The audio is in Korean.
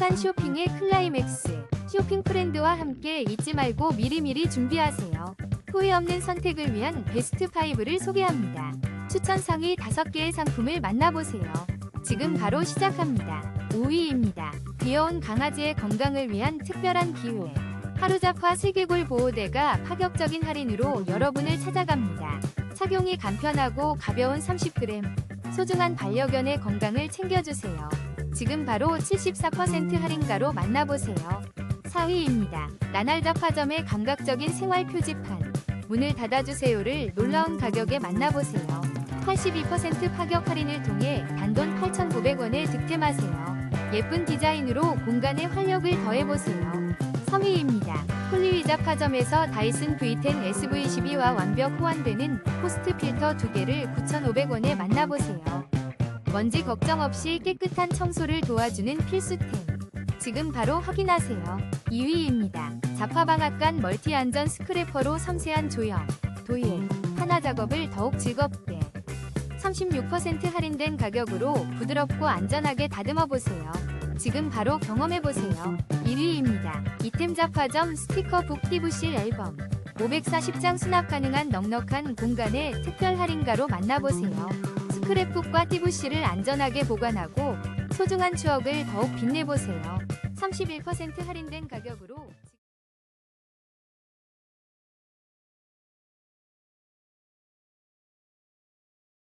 행복한 쇼핑의 클라이맥스. 쇼핑 프렌드와 함께 잊지 말고 미리미리 준비하세요. 후회 없는 선택을 위한 베스트 5를 소개합니다. 추천 상위 5개의 상품을 만나보세요. 지금 바로 시작합니다. 5위입니다. 귀여운 강아지의 건강을 위한 특별한 기회. 하루잡화 슬개골 보호대가 파격적인 할인으로 여러분을 찾아갑니다. 착용이 간편하고 가벼운 30g. 소중한 반려견의 건강을 챙겨주세요. 지금 바로 74% 할인가로 만나보세요. 4위입니다. 나날잡화점의 감각적인 생활 표지판. 문을 닫아주세요를 놀라운 가격에 만나보세요. 82% 파격 할인을 통해 단돈 8,900원에 득템하세요. 예쁜 디자인으로 공간에 활력을 더해보세요. 3위입니다. 폴리위자 파점에서 다이슨 V10 SV12와 완벽 호환되는 포스트 필터 2개를 9,500원에 만나보세요. 먼지 걱정 없이 깨끗한 청소를 도와주는 필수템. 지금 바로 확인하세요. 2위입니다. 자파방앗간 멀티 안전 스크래퍼로 섬세한 조형, 도예, 하나 작업을 더욱 즐겁게. 36% 할인된 가격으로 부드럽고 안전하게 다듬어 보세요. 지금 바로 경험해 보세요. 1위입니다. 이템 잡화점 스티커북 PVC 앨범. 540장 수납 가능한 넉넉한 공간에 특별 할인가로 만나보세요. 스크랩북과 TVC를 안전하게 보관하고 소중한 추억을 더욱 빛내보세요. 31% 할인된 가격으로